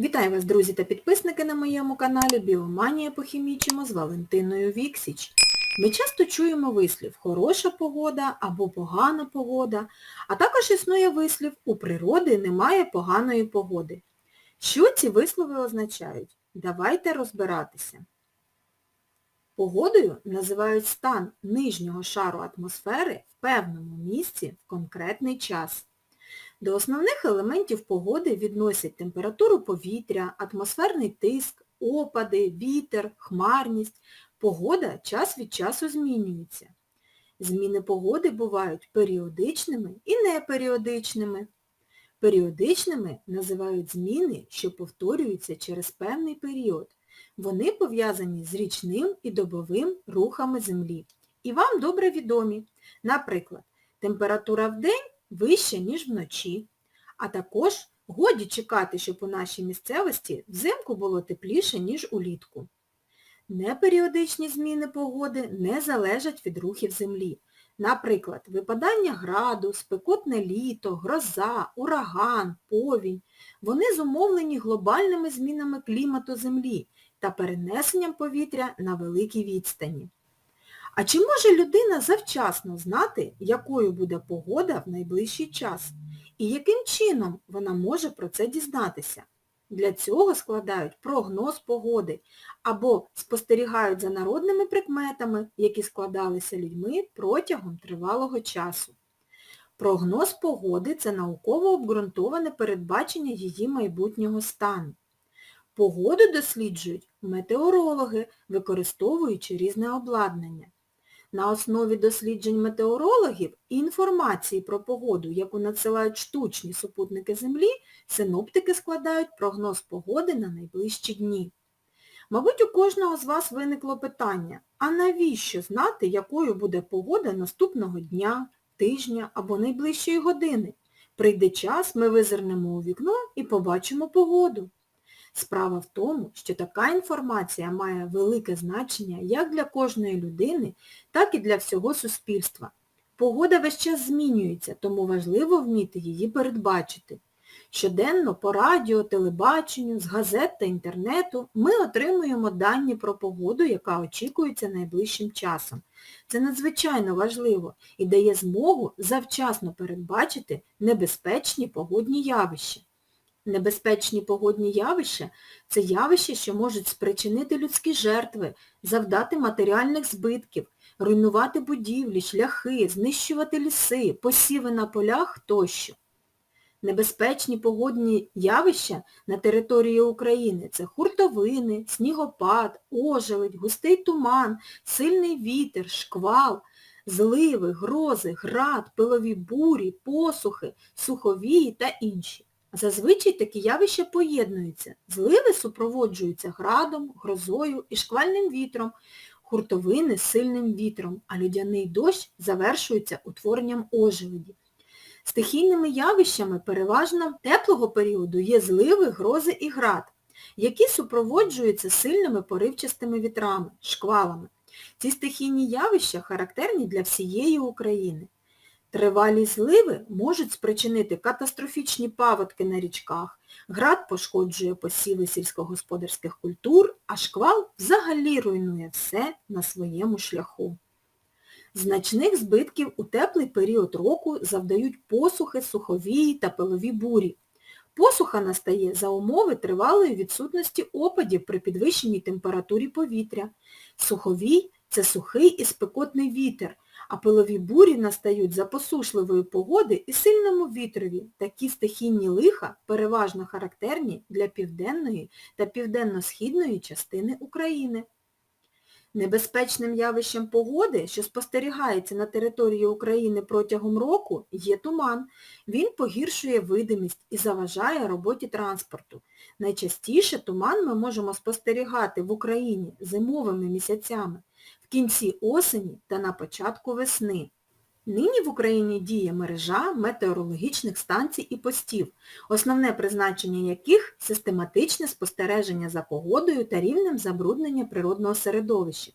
Вітаю вас, друзі та підписники на моєму каналі Біоманія похімічимо з Валентиною Віксіч. Ми часто чуємо вислів хороша погода або погана погода, а також існує вислів у природи немає поганої погоди. Що ці вислови означають? Давайте розбиратися. Погодою називають стан нижнього шару атмосфери в певному місці в конкретний час. До основних елементів погоди відносять температуру повітря, атмосферний тиск, опади, вітер, хмарність. Погода час від часу змінюється. Зміни погоди бувають періодичними і неперіодичними. Періодичними називають зміни, що повторюються через певний період. Вони пов'язані з річним і добовим рухами Землі. І вам добре відомі. Наприклад, температура в день вища, ніж вночі. А також годі чекати, щоб у нашій місцевості взимку було тепліше, ніж улітку. Неперіодичні зміни погоди не залежать від рухів Землі. Наприклад, випадання граду, спекотне літо, гроза, ураган, повінь. Вони зумовлені глобальними змінами клімату Землі та перенесенням повітря на великій відстані. А чи може людина завчасно знати, якою буде погода в найближчий час? І яким чином вона може про це дізнатися? Для цього складають прогноз погоди або спостерігають за народними прикметами, які складалися людьми протягом тривалого часу. Прогноз погоди – це науково обґрунтоване передбачення її майбутнього стану. Погоду досліджують метеорологи, використовуючи різне обладнання. На основі досліджень метеорологів і інформації про погоду, яку надсилають штучні супутники Землі, синоптики складають прогноз погоди на найближчі дні. Мабуть, у кожного з вас виникло питання, а навіщо знати, якою буде погода наступного дня, тижня або найближчої години? Прийде час, ми визирнемо у вікно і побачимо погоду. Справа в тому, що така інформація має велике значення як для кожної людини, так і для всього суспільства. Погода весь час змінюється, тому важливо вміти її передбачити. Щоденно по радіо, телебаченню, з газет та інтернету ми отримуємо дані про погоду, яка очікується найближчим часом. Це надзвичайно важливо і дає змогу завчасно передбачити небезпечні погодні явища. Небезпечні погодні явища – це явища, що можуть спричинити людські жертви, завдати матеріальних збитків, руйнувати будівлі, шляхи, знищувати ліси, посіви на полях тощо. Небезпечні погодні явища на території України – це хуртовини, снігопад, ожеледь, густий туман, сильний вітер, шквал, зливи, грози, град, пилові бурі, посухи, суховії та інші. Зазвичай такі явища поєднуються. Зливи супроводжуються градом, грозою і шквальним вітром, хуртовини сильним вітром, а людяний дощ завершується утворенням ожеледі. Стихійними явищами переважно теплого періоду є зливи, грози і град, які супроводжуються сильними поривчастими вітрами, шквалами. Ці стихійні явища характерні для всієї України. Тривалі зливи можуть спричинити катастрофічні паводки на річках, град пошкоджує посіви сільськогосподарських культур, а шквал взагалі руйнує все на своєму шляху. Значних збитків у теплий період року завдають посухи, суховії та пилові бурі. Посуха настає за умови тривалої відсутності опадів при підвищеній температурі повітря. Суховій – це сухий і спекотний вітер, а пилові бурі настають за посушливої погоди і сильному вітрові. Такі стихійні лиха переважно характерні для південної та південно-східної частини України. Небезпечним явищем погоди, що спостерігається на території України протягом року, є туман. Він погіршує видимість і заважає роботі транспорту. Найчастіше туман ми можемо спостерігати в Україні зимовими місяцями, кінці осені та на початку весни. Нині в Україні діє мережа метеорологічних станцій і постів, основне призначення яких – систематичне спостереження за погодою та рівнем забруднення природного середовища.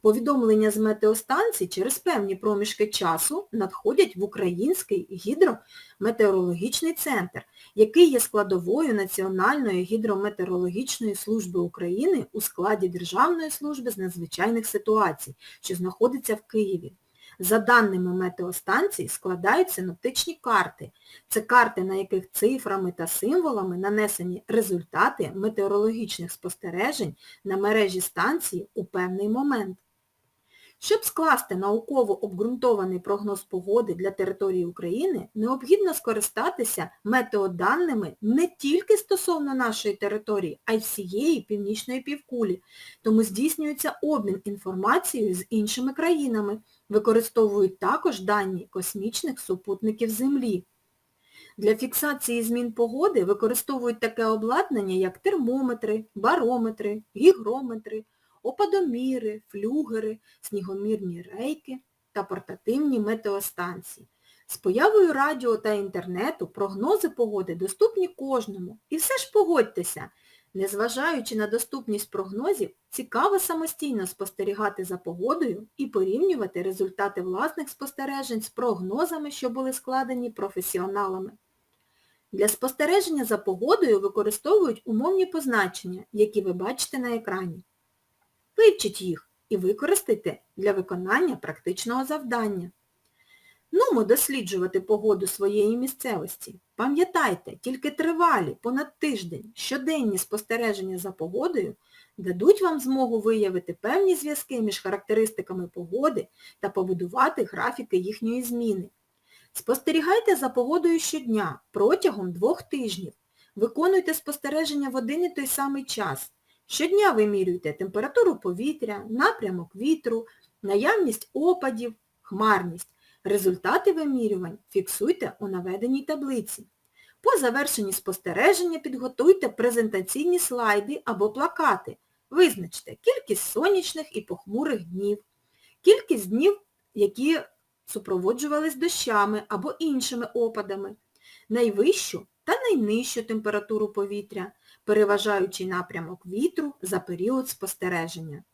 Повідомлення з метеостанцій через певні проміжки часу надходять в Український гідрометеорологічний центр, який є складовою Національної гідрометеорологічної служби України у складі Державної служби з надзвичайних ситуацій, що знаходиться в Києві. За даними метеостанцій складають синоптичні карти. Це карти, на яких цифрами та символами нанесені результати метеорологічних спостережень на мережі станції у певний момент. Щоб скласти науково обґрунтований прогноз погоди для території України, необхідно скористатися метеоданими не тільки стосовно нашої території, а й всієї північної півкулі. Тому здійснюється обмін інформацією з іншими країнами, використовують також дані космічних супутників Землі. Для фіксації змін погоди використовують таке обладнання, як термометри, барометри, гігрометри, опадоміри, флюгери, снігомірні рейки та портативні метеостанції. З появою радіо та інтернету прогнози погоди доступні кожному. І все ж погодьтеся, незважаючи на доступність прогнозів, цікаво самостійно спостерігати за погодою і порівнювати результати власних спостережень з прогнозами, що були складені професіоналами. Для спостереження за погодою використовують умовні позначення, які ви бачите на екрані. Вивчіть їх і використайте для виконання практичного завдання. Нумо досліджувати погоду своєї місцевості. Пам'ятайте, тільки тривалі, понад тиждень, щоденні спостереження за погодою дадуть вам змогу виявити певні зв'язки між характеристиками погоди та побудувати графіки їхньої зміни. Спостерігайте за погодою щодня протягом двох тижнів. Виконуйте спостереження в один і той самий час. Щодня вимірюйте температуру повітря, напрямок вітру, наявність опадів, хмарність. Результати вимірювань фіксуйте у наведеній таблиці. По завершенні спостереження підготуйте презентаційні слайди або плакати. Визначте кількість сонячних і похмурих днів, кількість днів, які супроводжувались дощами або іншими опадами, найвищу та найнижчу температуру повітря, переважаючий напрямок вітру за період спостереження.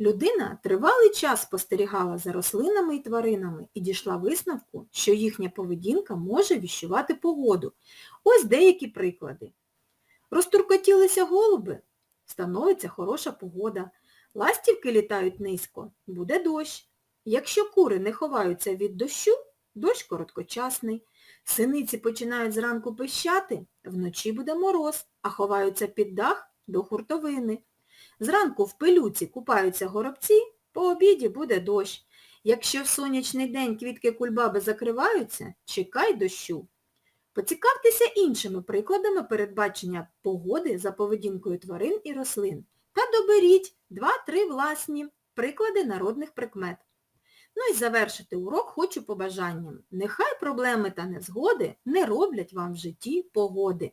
Людина тривалий час спостерігала за рослинами і тваринами і дійшла висновку, що їхня поведінка може віщувати погоду. Ось деякі приклади. Розтуркотілися голуби, становиться хороша погода. Ластівки літають низько, буде дощ. Якщо кури не ховаються від дощу, дощ короткочасний. Синиці починають зранку пищати, вночі буде мороз, а ховаються під дах до хуртовини. Зранку в пилюці купаються горобці, по обіді буде дощ. Якщо в сонячний день квітки кульбаби закриваються, чекай дощу. Поцікавтеся іншими прикладами передбачення погоди за поведінкою тварин і рослин та доберіть 2-3 власні приклади народних прикмет. Ну і завершити урок хочу побажанням. Нехай проблеми та незгоди не роблять вам в житті погоди.